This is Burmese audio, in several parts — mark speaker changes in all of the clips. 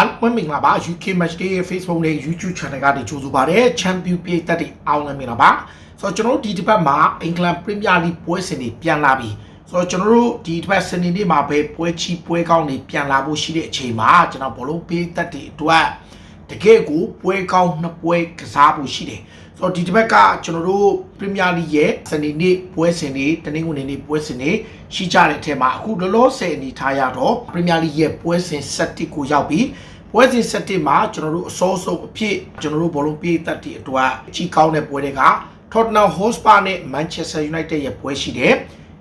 Speaker 1: အားလုံးမင်္ဂလာပါ UK Match Day ရဲ့ Facebook နဲ့ YouTube Channel ကနေကြိုဆိုပါရစေ Champion ပြည်သက်တွေအားလုံးမင်္ဂလာပါဆိုတော့ကျွန်တော်တို့ဒီတစ်ပတ်မှာ England Premier League ပွဲစဉ်တွေပြန်လာပြီဆိုတော့ကျွန်တော်တို့ဒီတစ်ပတ်စနေနေ့မှာပဲပွဲချီပွဲကောင်းတွေပြန်လာဖို့ရှိတဲ့အချိန်မှာကျွန်တော်ဘောလုံးပြည်သက်တွေအတွက် တကယ်ကိုပွဲကောင်းနှစ်ပွဲကစားဖို့ရှိတယ်ဆိုတော့ဒီတစ်ပတ်ကကျွန်တော်တို့ Premier League ရဲ့စနေနေ့ပွဲစဉ်တွေတနင်္ဂနွေနေ့ပွဲစဉ်တွေရှိကြတဲ့အထက်မှာအခုလောလောဆယ်အနေထားရတော့ Premier League ရဲ့ပွဲစဉ်7ကိုရောက်ပြီးပွဲစဉ်7မှာကျွန်တော်တို့အစောဆုံးအဖြစ်ကျွန်တော်တို့ဘောလုံးပြေးသက်တဲ့အတွက်ကြီးကောင်းတဲ့ပွဲတွေက Tottenham Hotspur နဲ့ Manchester United ရဲ့ပွဲရှိတယ်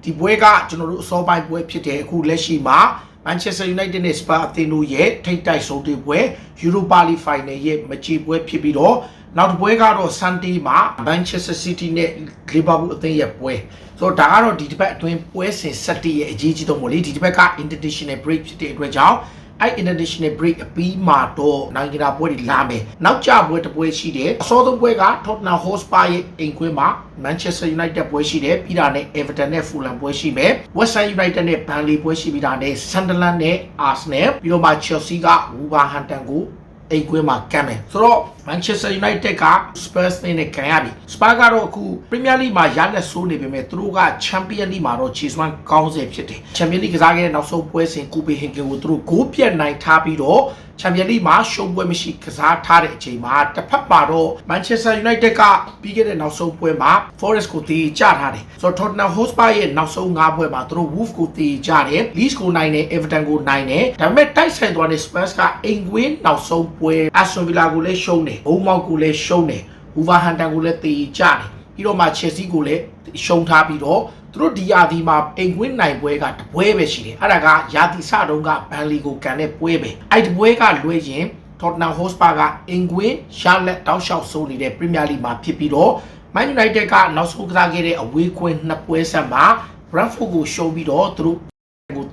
Speaker 1: ဒီပွဲကကျွန်တော်တို့အစောပိုင်းပွဲဖြစ်တယ်အခုလက်ရှိမှာ Manchester United နဲ့ Spurs အသင်းတို့ရဲ့ထိပ်တိုက်ဆုံးတွေ့ပွဲ Europa League Final ရဲ့မချီပွဲဖြစ်ပြီးတော့နောက်တစ်ပွဲကတော့ Sunday မှာ Manchester City နဲ့ Liverpool အသင်းရဲ့ပွဲဆိုတော့ဒါကတော့ဒီတစ်ပတ်အတွင်းပွဲစဉ်7ရဲ့အရေးကြီးဆုံးပေါ့လေဒီတစ်ပတ်က International Break ဖြစ်တဲ့အတွက်ကြောင့် အဲ့ international break အပြီးမှာတော့နိုင်ငံတကာပွဲတွေလာမယ်နောက်ကျပွဲတစ်ပွဲရှိတယ်အစောဆုံးပွဲက Tottenham Hotspur ရဲ့အိမ်ခွင်းမှာ Manchester United ပွဲရှိတယ်ပြီးတာနဲ့ Everton နဲ့ Fulham ပွဲရှိမယ် West Ham United နဲ့ Burnley ပွဲရှိပြီးတာနဲ့ Sunderland နဲ့ Arsenal ပြီးတော့မှ Chelsea က Wolverhampton ကိုအိမ်ခွင်းမှာကမ်းမယ်ဆိုတော့ Manchester United က Spurs နဲ့ကန်ရပြီ Spurs ကတော့အခု Premier League မှာရလက်ဆိုးနေပေမဲ့သူတို့က Champion League မှာတော့ Chase One ကောင်းစေဖြစ်တယ် Champion League ကစားခဲ့တဲ့နောက်ဆုံးပွဲစဉ် Copenhagen ကိုသူတို့ဂိုးပြတ်နိုင်ထားပြီးတော့ Champion League မှာရှုံးပွဲမရှိကစားထားတဲ့အချိန်မှာတစ်ဖက်မှာတော့ Manchester United ကပြီးခဲ့တဲ့နောက်ဆုံးပွဲမှာ Forest ကိုတီးကြထားတယ်ဆိုတော့ Tottenham Hotspur ရဲ့နောက်ဆုံး၅ပွဲမှာသူတို့ Wolves ကိုတီးကြတယ် Leeds ကိုနိုင်တယ် Everton ကိုနိုင်တယ်ဒါပေမဲ့တိုက်ဆိုင်သွားတဲ့ Spurs ကအိမ်ကွင်းနောက်ဆုံးပွဲ Aston Villa ကိုလည်းရှုံးတယ် Bournemouth ကိုလည်းရှုံးတယ် Wolverhampton ကိုလည်းတီးကြတယ်ပြီးတော့မှ Chelsea ကိုလည်းရှုံးထားပြီးတော့သူတို့ဒီယာဒီမှာအိမ်ကွင်းနိုင်ပွဲကတပွဲပဲရှိတယ်အဲ့ဒါကယာတီစတုံးကဘန်လီကိုကန်တဲ့ပွဲပဲအဲ့ဒီပွဲကလွှဲရင် Tottenham Hotspur ကအင်ကွင်းရှာလက်တောက်လျှောက်ဆိုးနေတဲ့ Premier League မှာဖြစ်ပြီးတော့ Man United ကနောက်ဆုံးကစားခဲ့တဲ့အဝေးကွင်းနှစ်ပွဲဆက်မှာ Brentford ကိုရှုံးပြီးတော့သူတို့ကို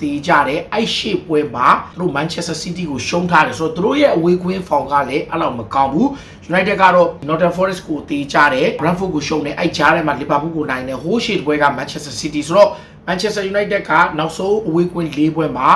Speaker 1: တီးကြတယ်အဲ့ရှေ့ပွဲမှာသူတို့ Manchester City ကိုရှုံးထားတယ်ဆိုတော့သူတို့ရဲ့အဝေးကွင်းဖောင်ကလည်းအဲ့လောက်မကောင်းဘူး United ကတော့ Nottingham Forest ကိုတီးကြတယ် Brentford ကိုရှုံးတယ်အဲ့ကြားထဲမှာ Liverpool ကိုနိုင်တယ်ဟိုးရှေ့ပွဲက Manchester City ဆိုတော့ Manchester United ကနောက်ဆုံးအဝေးကွင်း၄ပွဲမှာ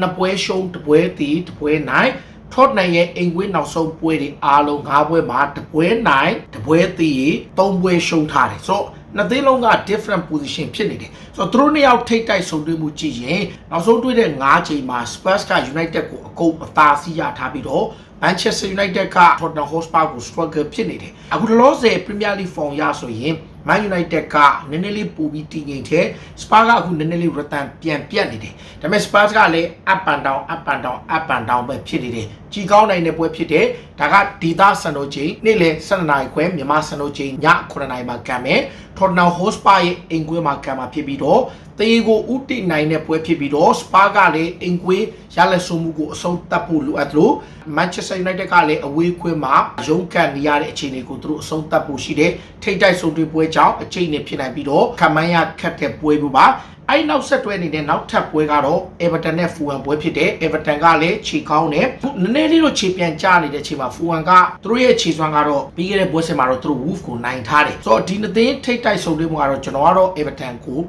Speaker 1: နှစ်ပွဲရှုံးတစ်ပွဲတီးတစ်ပွဲနိုင်ထော့နိုင်ရဲ့အိမ်ကွင်းနောက်ဆုံးပွဲတွေအားလုံး၅ပွဲမှာတစ်ပွဲနိုင်တစ်ပွဲသီး၃ပွဲရှုံးထားတယ်ဆိုတော့ နှစ်သိန်းလုံးက different position ဖြစ်နေတယ်ဆိုတော့သူတို့နှစ်ယောက်ထိတ်တိုက်ဆုံတွေ့မှုကြည့်ရင်နောက်ဆုံးတွေ့တဲ့၅ချိန်မှာ Spurs က United ကိုအကုန်အသာစီးရထားပြီးတော့ Manchester United က Tottenham Hotspur ကို struggle ဖြစ်နေတယ်အခုလောဆယ် Premier League form ရဆိုရင် Man United ကနည်းနည်းလေးပိုပြီးတည်ငြိမ်တယ် Spurs ကအခုနည်းနည်းလေး return ပြန်ပြတ်နေတယ်ဒါပေမဲ့ Spurs ကလည်း up and down up and down up and down ပဲဖြစ်နေတယ်ကြီးကောင်းနိုင်တဲ့ပွဲဖြစ်တယ်ဒါကဒေတာစံတော်ချိန်နေ့လယ်12နာရီခွဲမြန်မာစံတော်ချိန်ည9နာရီမှာကံမယ် Tottenham Hotspur ရဲ့အိမ်ကွင်းမှာကံမှာဖြစ်ပြီးတော့တေးကိုဥတီနိုင်တဲ့ပွဲဖြစ်ပြီးတော့ Spurs ကလည်းအိမ်ကွင်းရလက်ဆုံးမှုကိုအဆုံးသတ်ဖို့လိုအပ်သလို Manchester United ကလည်းအဝေးခွင်းမှာရုန်းကန်နေရတဲ့အခြေအနေကိုသူတို့အဆုံးသတ်ဖို့ရှိတယ်ထိတ်တိုက်ဆုံးတွေ့ပွဲကြောင့်အကျိတ်နဲ့ဖြစ်နိုင်ပြီးတော့ခမန်းရခတ်တဲ့ပွဲမျိုးပါ အဲ့နောက်ဆက်တွဲနေတဲ့နောက်ထပ်ပွဲကတော့ Everton နဲ့ Fulham ပွဲဖြစ်တယ် Everton ကလည်းခြေကောင်းတယ်နည်းနည်းလေးတော့ခြေပြန်ကျနေတဲ့အချိန်မှာ Fulham ကသူတို့ရဲ့ခြေစွမ်းကတော့ပြီးခဲ့တဲ့ပွဲစဉ်မှာတော့သူတို့ Wolves ကိုနိုင်ထားတယ်ဆိုတော့ဒီနှစ်သိန်းထိတ်တိုက်ဆုံးတွေ့မှုကတော့ကျွန်တော်ကတော့ Everton ကို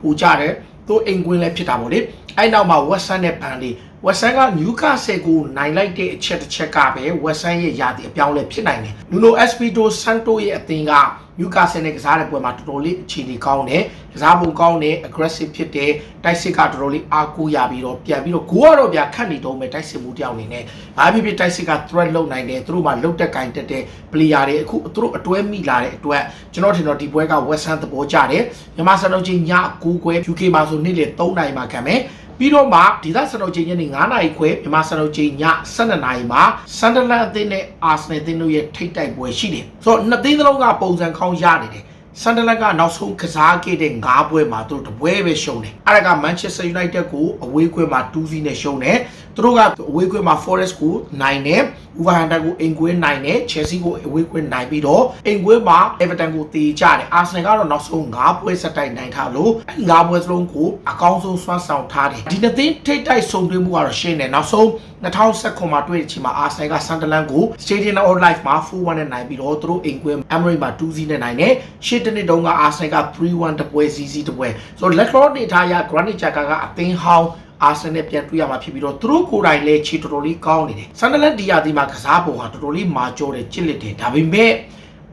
Speaker 1: ပူကြတယ်သူအိမ်ကွင်းလည်းဖြစ်တာပေါ့လေအဲ့နောက်မှာ West Ham နဲ့ Burnley ဝက်ဆန်ကနျူကာဆယ်ကိုနိုင်လိုက်တဲ့အချက်တစ်ချက်ကပဲဝက်ဆန်ရဲ့ယာတီအပြောင်းလဲဖြစ်နိုင်တယ်နူနိုအက်စပီတိုဆန်တိုရဲ့အသင်းက နျူကာဆယ်နဲ့ကစားတဲ့ပွဲမှာတော်တော်လေးအခြေအနေကောင်းတယ်ကစားပုံကောင်းတယ် aggressive ဖြစ်တယ်တိုက်စစ်ကတော်တော်လေးအားကိုးရပြီးတော့ပြန်ပြီးတော့ဂိုးကတော့ဗျာခတ်နေတော့မယ်တိုက်စစ်မှုတယောက်အနေနဲ့ဘာဖြစ်ဖြစ်တိုက်စစ်က threat လုပ်နိုင်တယ်သူတို့မှလုတ်တက်ကင်တက်တဲ့ player တွေအခုသူတို့အတွဲမိလာတဲ့အတွက်ကျွန်တော်ထင်တော့ဒီပွဲက West Ham သဘောကျတယ်မြန်မာစံတော်ချိန်ည9ခွဲ UK မှာဆိုနေ့လေ3နာရီမှာခံမယ် ပြီးတော့မှဒီသစံတော်ချိန်ညနေ9နာရီခွဲမြန်မာစံတော်ချိန်ည12နာရီမှာဆန်ဒလန်အသင်းနဲ့အာဆနယ်အသင်းတို့ရဲ့ထိတ်တိုက်ပွဲရှိတယ်ဆိုတော့နှစ်သင်းသလုံးကပုံစံကောင်းရနေတယ် ဆန်ဒလန်ကနောက်ဆုံးကစားခဲ့တဲ့၅ပွဲမှာသူတို့တပွဲပဲရှုံးတယ်အဲ့ဒါက Manchester United ကိုအဝေးခွဲမှာ2-0နဲ့ရှုံးတယ်သူတို့ကအဝေးခွဲမှာ Forest ကိုနိုင်တယ် Wolverhampton ကိုအိမ်ကွင်းနိုင်တယ် Chelsea ကိုအဝေးကွင်းနိုင်ပြီးတော့အိမ်ကွင်းမှာ Everton ကိုတေးကြတယ် Arsenal ကတော့နောက်ဆုံး၅ပွဲဆက်တိုက်နိုင်ထားလို့အဲ့၅ပွဲစလုံးကိုအကောင်းဆုံးစွမ်းဆောင်ထားတယ်ဒီနှစ်သင်းထိတ်တိုက်ဆုံတွေ့မှုကတော့ရှင်းတယ်နောက်ဆုံး2019မှာတွေ့တဲ့အချိန်မှာ Arsenal က Sunderland ကို Stadium of Life မှာ4-1နဲ့နိုင်ပြီးတော့သူတို့အိမ်ကွင်း Emirates မှာ2-0နဲ့နိုင်တယ်ရှေ့တစ်နှစ်တုန်းက Arsenal က3-1တပွဲစီစီတပွဲဆိုတော့ Leclerc နေထားရ Granit Xhaka ကအသင်းဟောင်းအာဆင်နယ်ပြန်တွေ့ရမှာဖြစ်ပြီးတော့သူတို့ကိုယ်တိုင်လည်းခြေတော်တော်လေးကောင်းနေတယ်ဆန်ဒလန်ဒီယာဒီမှာကစားပုံဟာတော်တော်လေးမာကျော်တယ်ချစ်လက်တယ်ဒါပေမဲ့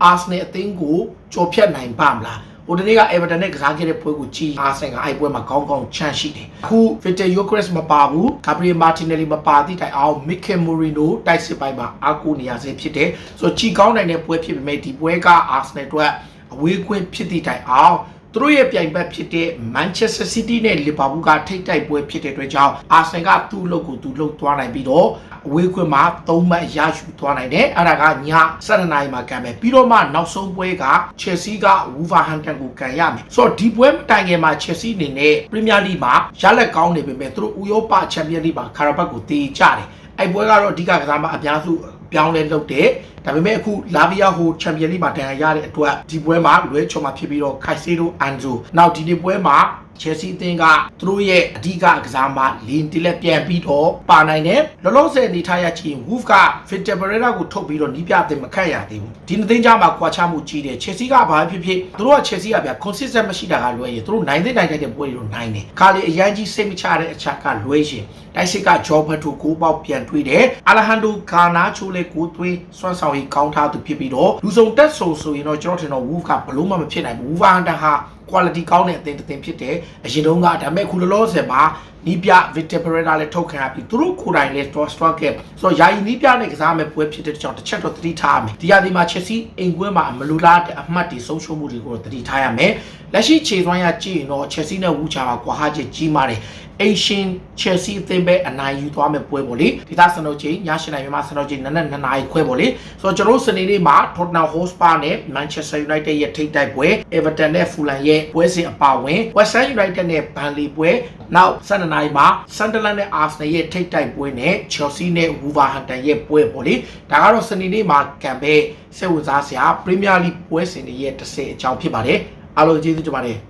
Speaker 1: အာဆင်နယ်အသင်းကိုကြော်ဖြတ်နိုင်ပါမလားဟိုတနေ့က Everton နဲ့ကစားခဲ့တဲ့ပွဲကိုကြည့်အာဆင်ကအဲ့ပွဲမှာကောင်းကောင်းချန်ရှိတယ်အခု Victor Gyökeres မပါဘူး Gabriel Martinelli မပါသည့်တိုင်အောင် Mikel Merino တိုက်စစ်ပိုင်းမှာအားကိုးနေရစေဖြစ်တယ်ဆိုတော့ကြည်ကောင်းနိုင်တဲ့ပွဲဖြစ်ပေမဲ့ဒီပွဲက Arsenal အတွက် အဝေးကွင်းဖြစ်သည့်တိုင်အောင်သူတို့ရဲ့ပြိုင်ဘက်ဖြစ်တဲ့ Manchester City နဲ့ Liverpool ကထိတ်တိုက်ပွဲဖြစ်တဲ့အတွက်ကြောင့် Arsenal ကသူ့အလုပ်ကိုသူလုပ်သွားနိုင်ပြီးတော့အဝေးခွင့်မှာ၃မှတ်ရယူသွားနိုင်တယ်အဲ့ဒါကည7နာရီမှာကန်မယ်ပြီးတော့မှနောက်ဆုံးပွဲက Chelsea က Wolverhampton ကိုကန်ရမယ်ဆိုတော့ဒီပွဲမတိုင်ခင်မှာ Chelsea အနေနဲ့ Premier League မှာရလက်ကောင်းနေပေမဲ့သူတို့ဥရောပ Champions League မှာကာရာဘတ်ကိုတေးကြတယ်အဲ့ပွဲကတော့အဓိကကစားမအများစု ပြောင်းလဲလုပ်တယ်ဒါပေမဲ့အခုလာဗီယာဟိုချန်ပီယံလိမှာတန်ရာရတဲ့အတွက်ဒီပွဲမှာလွဲချော်မှာဖြစ်ပြီးတော့ခိုက်ဆေဒိုအန်ဇိုနောက်ဒီနေ့ပွဲမှာ ချယ်ဆီအသင်းကသူတို့ရဲ့အဓိကကစားမလင်တီလက်ပြန်ပြီးတော့ပါနိုင်တယ်လောလောဆယ်အနေထားရချင်း Wolf က Victor Pereira ကိုထုတ်ပြီးတော့နီးပြအသင်းမခန့်ရသေးဘူးဒီနှစ်သိန်းကြားမှာကွာခြားမှုကြီးတယ်ချယ်ဆီကဘာဖြစ်ဖြစ်သူတို့ကချယ်ဆီကဗျာ consistent မရှိတာကလွဲရင်သူတို့နိုင်တဲ့နိုင်တဲ့ပွဲတွေတော့နိုင်တယ်ခါလေအရန်ကြီးစိတ်မချတဲ့အချက်ကလွဲရှင်တိုက်စစ်ကဂျောဘတ်ထိုကိုပေါက်ပြန်တွေးတယ်အာလဟန်ဒိုဂါနာချိုလေကိုသွေးစွမ်းဆောင်ရေးကောင်းထားသူဖြစ်ပြီးတော့လူစုံတက်ဆိုဆိုရင်တော့ကျွန်တော်ထင်တော့ Wolf ကဘလုံးမမဖြစ်နိုင်ဘူး Wolverhampton ဟာ quality ကောင်းတဲ့အသင်းတစ်သင်းဖြစ်တယ်အရင်တုန်းကဒါပေမဲ့ခုလောလောဆယ်မှာနီးပြ Victor Pereira လည်းထုတ်ခံရပြီးသူတို့ကိုယ်တိုင်လည်း store stock ကဆိုတော့ယာယီနီးပြနဲ့ကစားမဲ့ပွဲဖြစ်တဲ့ကြောင့်တစ်ချက်တော့သတိထားရမယ်ဒီဟာဒီမှာ Chelsea အိမ်ကွင်းမှာမလူလားတဲ့အမှတ်တွေဆုံးရှုံးမှုတွေကိုသတိထားရမယ်လက်ရှိခြေသွမ်းရကြည့်ရင်တော့ Chelsea နဲ့ Wucha ကကွာဟချက်ကြီးမားတယ် အိရှင် Chelsea အသင်းပဲအနိုင်ယူသွားမဲ့ပွဲပေါ့လေဒီသားစနိုချင်းည8နာရီမှာစနိုချင်းနနက်2နာရီခွဲပေါ့လေဆိုတော့ကျွန်တော်စနေနေ့မှာ Tottenham Hotspur နဲ့ Manchester United ရဲ့ထိပ်တိုက်ပွဲ Everton နဲ့ Fulham ရဲ့ပွဲစဉ်အပါအဝင် West Ham United နဲ့ Burnley ပွဲနောက်12နာရီမှာ Sunderland နဲ့ Arsenal ရဲ့ထိပ်တိုက်ပွဲနဲ့ Chelsea နဲ့ Wolverhampton ရဲ့ပွဲပေါ့လေဒါကတော့စနေနေ့မှာကံပဲစိတ်ဝင်စားစရာ Premier League ပွဲစဉ်တွေရဲ့တစ်ဆယ်အကြောင်းဖြစ်ပါတယ်အားလုံးကျေးဇူးတင်ပါတယ်